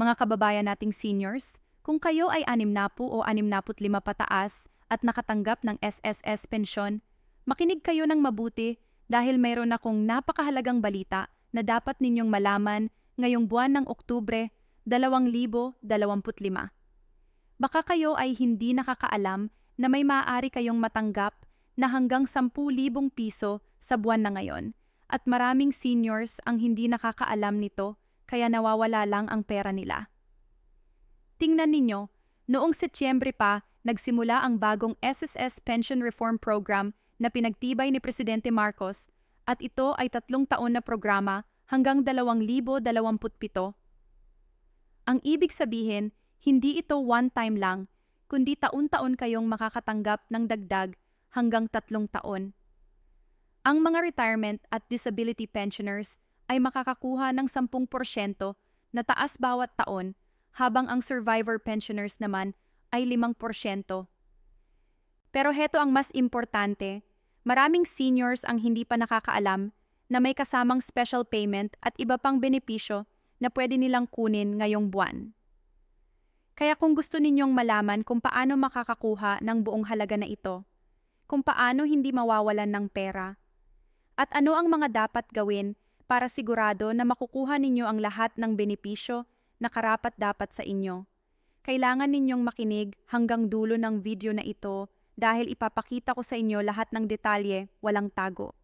Mga kababayan nating seniors, kung kayo ay 60 o 65 pataas at nakatanggap ng SSS pensyon, makinig kayo ng mabuti dahil mayroon akong napakahalagang balita na dapat ninyong malaman ngayong buwan ng Oktubre 2025. Baka kayo ay hindi nakakaalam na may maaari kayong matanggap na hanggang 10,000 piso sa buwan na ngayon at maraming seniors ang hindi nakakaalam nito kaya nawawala lang ang pera nila. Tingnan ninyo, noong Setyembre pa, nagsimula ang bagong SSS Pension Reform Program na pinagtibay ni Presidente Marcos at ito ay tatlong taon na programa hanggang 2027. Ang ibig sabihin, hindi ito one-time lang, kundi taon-taon kayong makakatanggap ng dagdag hanggang tatlong taon. Ang mga retirement at disability pensioners ay makakakuha ng 10% na taas bawat taon habang ang survivor pensioners naman ay 5%. Pero heto ang mas importante, maraming seniors ang hindi pa nakakaalam na may kasamang special payment at iba pang benepisyo na pwede nilang kunin ngayong buwan. Kaya kung gusto ninyong malaman kung paano makakakuha ng buong halaga na ito, kung paano hindi mawawalan ng pera, at ano ang mga dapat gawin para sigurado na makukuha ninyo ang lahat ng benepisyo na karapat dapat sa inyo. Kailangan ninyong makinig hanggang dulo ng video na ito dahil ipapakita ko sa inyo lahat ng detalye, walang tago.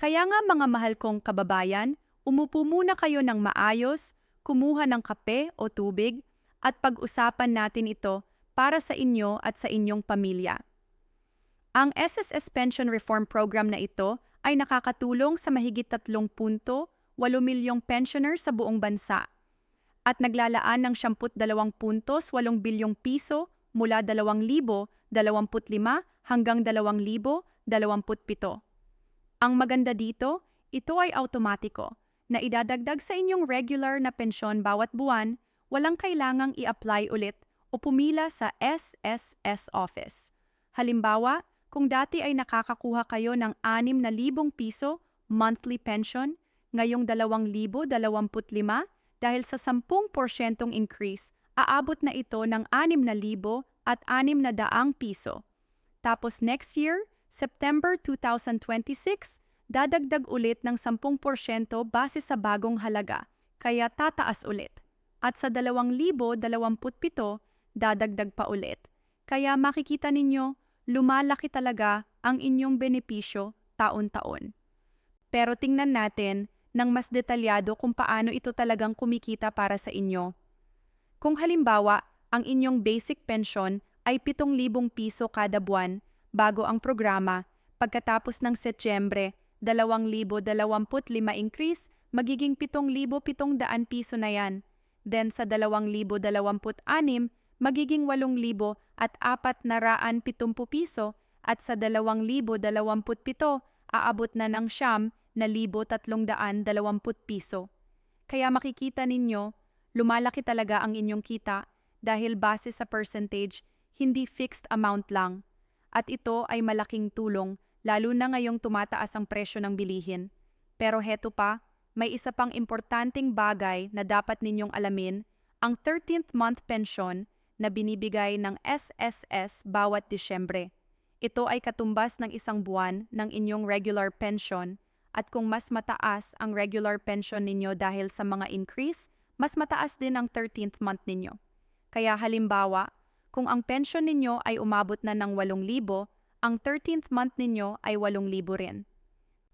Kaya nga mga mahal kong kababayan, umupo muna kayo ng maayos, kumuha ng kape o tubig, at pag-usapan natin ito para sa inyo at sa inyong pamilya. Ang SSS Pension Reform Program na ito ay nakakatulong sa mahigit 3.8 milyong pensioner sa buong bansa at naglalaan ng 72.8 bilyong piso mula 2025 hanggang 2027. Ang maganda dito, ito ay automatiko na idadagdag sa inyong regular na pensyon bawat buwan, walang kailangang i-apply ulit o pumila sa SSS office. Halimbawa, kung dati ay nakakakuha kayo ng 6,000 piso monthly pension, ngayong 2,025 dahil sa 10% increase, aabot na ito ng 6,000 at 600 piso. Tapos next year, September 2026, dadagdag ulit ng 10% base sa bagong halaga, kaya tataas ulit. At sa 2027, dadagdag pa ulit. Kaya makikita ninyo, lumalaki talaga ang inyong benepisyo taon-taon. Pero tingnan natin ng mas detalyado kung paano ito talagang kumikita para sa inyo. Kung halimbawa, ang inyong basic pension ay 7,000 piso kada buwan bago ang programa, pagkatapos ng Setyembre, 2,025 increase, magiging 7,700 piso na yan. Then sa 2026, magiging 8,000 at 470 piso at sa 2027 aabot na ng siyam na 1,320 piso. Kaya makikita ninyo, lumalaki talaga ang inyong kita dahil base sa percentage, hindi fixed amount lang. At ito ay malaking tulong lalo na ngayong tumataas ang presyo ng bilihin. Pero heto pa, may isa pang importanteng bagay na dapat ninyong alamin, ang 13th month pension na binibigay ng SSS bawat Disyembre. Ito ay katumbas ng isang buwan ng inyong regular pension at kung mas mataas ang regular pension ninyo dahil sa mga increase, mas mataas din ang 13th month ninyo. Kaya halimbawa, kung ang pension ninyo ay umabot na ng 8,000, ang 13th month ninyo ay 8,000 rin.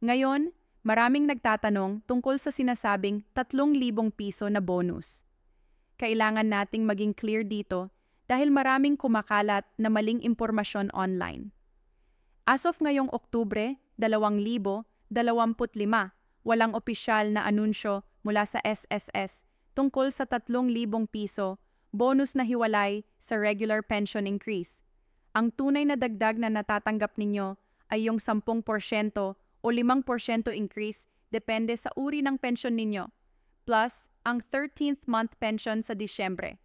Ngayon, maraming nagtatanong tungkol sa sinasabing 3,000 piso na bonus kailangan nating maging clear dito dahil maraming kumakalat na maling impormasyon online. As of ngayong Oktubre 2025, walang opisyal na anunsyo mula sa SSS tungkol sa 3,000 piso bonus na hiwalay sa regular pension increase. Ang tunay na dagdag na natatanggap ninyo ay yung 10% o 5% increase depende sa uri ng pension ninyo, plus ang 13th month pension sa Disyembre.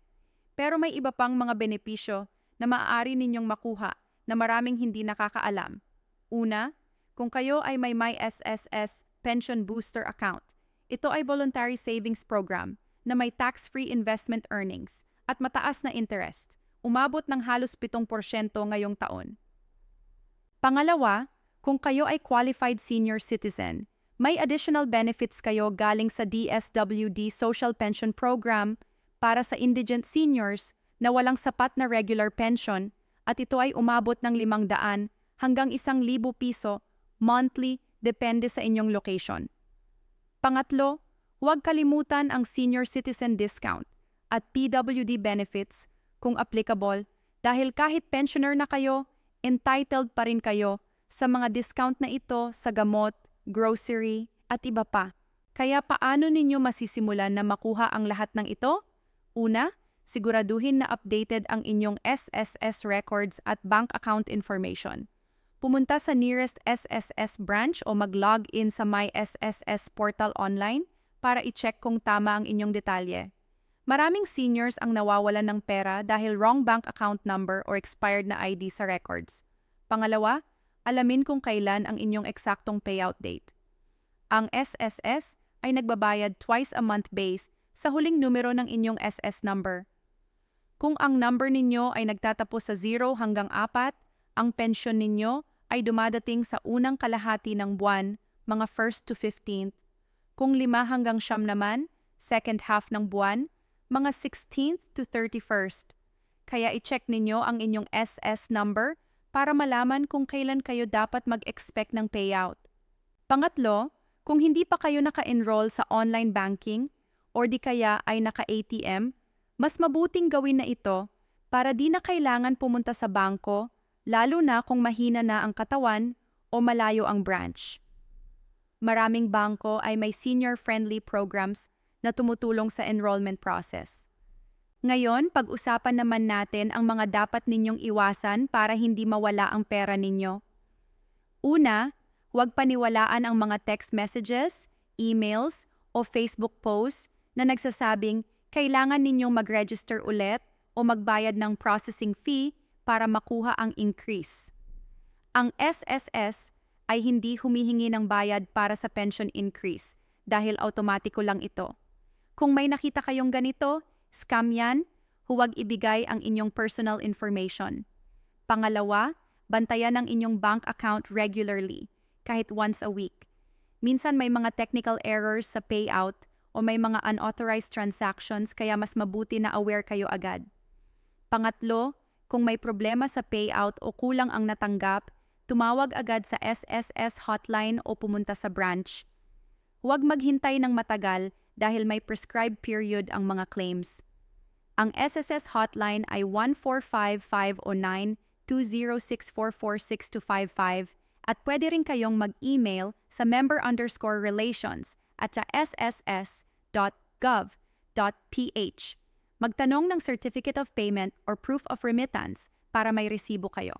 Pero may iba pang mga benepisyo na maaari ninyong makuha na maraming hindi nakakaalam. Una, kung kayo ay may My SSS Pension Booster account, ito ay voluntary savings program na may tax-free investment earnings at mataas na interest, umabot ng halos 7% ngayong taon. Pangalawa, kung kayo ay qualified senior citizen, may additional benefits kayo galing sa DSWD Social Pension Program para sa indigent seniors na walang sapat na regular pension at ito ay umabot ng 500 hanggang 1,000 piso monthly depende sa inyong location. Pangatlo, huwag kalimutan ang senior citizen discount at PWD benefits kung applicable dahil kahit pensioner na kayo, entitled pa rin kayo sa mga discount na ito sa gamot, grocery, at iba pa. Kaya paano ninyo masisimulan na makuha ang lahat ng ito? Una, siguraduhin na updated ang inyong SSS records at bank account information. Pumunta sa nearest SSS branch o mag-log in sa My SSS portal online para i-check kung tama ang inyong detalye. Maraming seniors ang nawawalan ng pera dahil wrong bank account number or expired na ID sa records. Pangalawa, alamin kung kailan ang inyong eksaktong payout date. Ang SSS ay nagbabayad twice a month base sa huling numero ng inyong SS number. Kung ang number ninyo ay nagtatapos sa 0 hanggang 4, ang pensyon ninyo ay dumadating sa unang kalahati ng buwan, mga 1st to 15th. Kung 5 hanggang siyam naman, second half ng buwan, mga 16th to 31st. Kaya i-check ninyo ang inyong SS number para malaman kung kailan kayo dapat mag-expect ng payout. Pangatlo, kung hindi pa kayo naka-enroll sa online banking or di kaya ay naka-ATM, mas mabuting gawin na ito para di na kailangan pumunta sa bangko, lalo na kung mahina na ang katawan o malayo ang branch. Maraming bangko ay may senior-friendly programs na tumutulong sa enrollment process. Ngayon, pag-usapan naman natin ang mga dapat ninyong iwasan para hindi mawala ang pera ninyo. Una, huwag paniwalaan ang mga text messages, emails, o Facebook posts na nagsasabing kailangan ninyong mag-register ulit o magbayad ng processing fee para makuha ang increase. Ang SSS ay hindi humihingi ng bayad para sa pension increase dahil automatiko lang ito. Kung may nakita kayong ganito, scam yan, huwag ibigay ang inyong personal information. Pangalawa, bantayan ang inyong bank account regularly, kahit once a week. Minsan may mga technical errors sa payout o may mga unauthorized transactions kaya mas mabuti na aware kayo agad. Pangatlo, kung may problema sa payout o kulang ang natanggap, tumawag agad sa SSS hotline o pumunta sa branch. Huwag maghintay ng matagal dahil may prescribed period ang mga claims. Ang SSS hotline ay 145-509-206446255 at pwede rin kayong mag-email sa member underscore relations at sa sss.gov.ph. Magtanong ng Certificate of Payment or Proof of Remittance para may resibo kayo.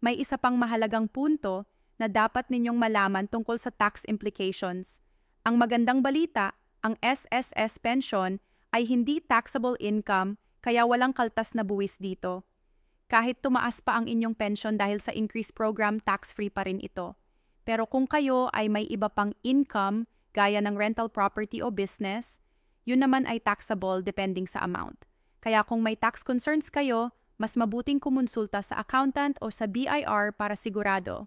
May isa pang mahalagang punto na dapat ninyong malaman tungkol sa tax implications. Ang magandang balita ang SSS pension ay hindi taxable income kaya walang kaltas na buwis dito. Kahit tumaas pa ang inyong pension dahil sa increase program, tax-free pa rin ito. Pero kung kayo ay may iba pang income, gaya ng rental property o business, yun naman ay taxable depending sa amount. Kaya kung may tax concerns kayo, mas mabuting kumonsulta sa accountant o sa BIR para sigurado.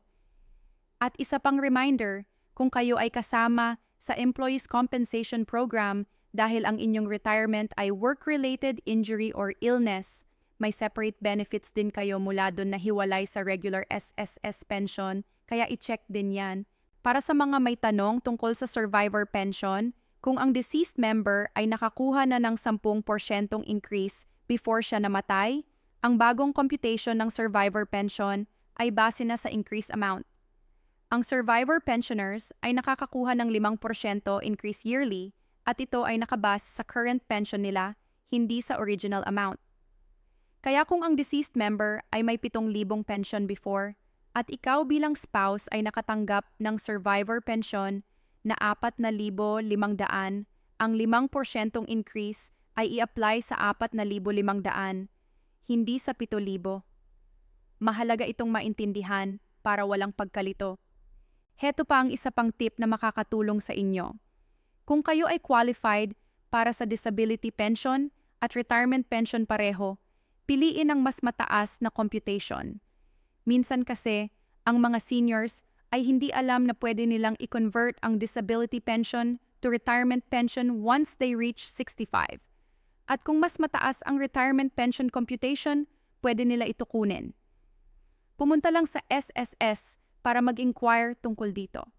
At isa pang reminder, kung kayo ay kasama sa Employees Compensation Program dahil ang inyong retirement ay work-related injury or illness. May separate benefits din kayo mula doon na hiwalay sa regular SSS pension, kaya i-check din yan. Para sa mga may tanong tungkol sa survivor pension, kung ang deceased member ay nakakuha na ng 10% increase before siya namatay, ang bagong computation ng survivor pension ay base na sa increase amount. Ang survivor pensioners ay nakakakuha ng 5% increase yearly at ito ay nakabase sa current pension nila, hindi sa original amount. Kaya kung ang deceased member ay may 7,000 pension before at ikaw bilang spouse ay nakatanggap ng survivor pension na 4,500, ang 5% increase ay i-apply sa 4,500, hindi sa 7,000. Mahalaga itong maintindihan para walang pagkalito. Heto pa ang isa pang tip na makakatulong sa inyo. Kung kayo ay qualified, para sa disability pension at retirement pension pareho, piliin ang mas mataas na computation. Minsan kasi, ang mga seniors ay hindi alam na pwede nilang i-convert ang disability pension to retirement pension once they reach 65. At kung mas mataas ang retirement pension computation, pwede nila ito kunin. Pumunta lang sa SSS para mag-inquire tungkol dito.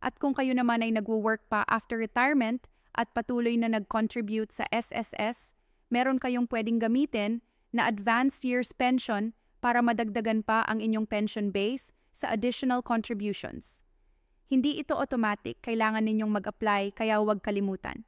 At kung kayo naman ay nagwo-work pa after retirement at patuloy na nag-contribute sa SSS, meron kayong pwedeng gamitin na advanced years pension para madagdagan pa ang inyong pension base sa additional contributions. Hindi ito automatic, kailangan ninyong mag-apply kaya huwag kalimutan.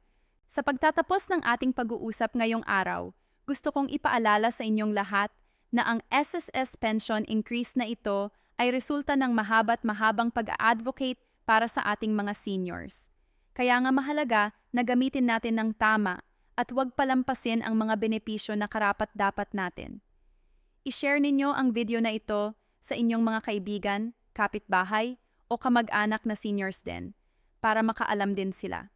Sa pagtatapos ng ating pag-uusap ngayong araw, gusto kong ipaalala sa inyong lahat na ang SSS pension increase na ito ay resulta ng mahaba't mahabang pag-advocate para sa ating mga seniors. Kaya nga mahalaga na gamitin natin ng tama at huwag palampasin ang mga benepisyo na karapat-dapat natin. I-share ninyo ang video na ito sa inyong mga kaibigan, kapitbahay, o kamag-anak na seniors din para makaalam din sila.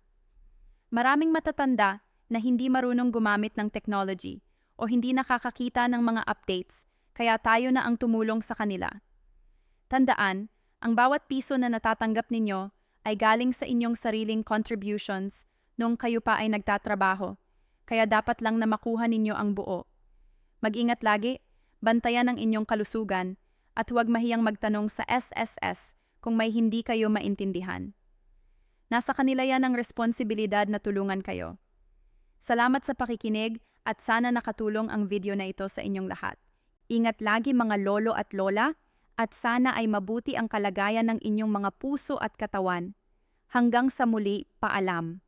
Maraming matatanda na hindi marunong gumamit ng technology o hindi nakakakita ng mga updates kaya tayo na ang tumulong sa kanila. Tandaan, ang bawat piso na natatanggap ninyo ay galing sa inyong sariling contributions nung kayo pa ay nagtatrabaho, kaya dapat lang na makuha ninyo ang buo. Mag-ingat lagi, bantayan ang inyong kalusugan, at huwag mahiyang magtanong sa SSS kung may hindi kayo maintindihan. Nasa kanila yan ang responsibilidad na tulungan kayo. Salamat sa pakikinig at sana nakatulong ang video na ito sa inyong lahat. Ingat lagi mga lolo at lola at sana ay mabuti ang kalagayan ng inyong mga puso at katawan. Hanggang sa muli, paalam.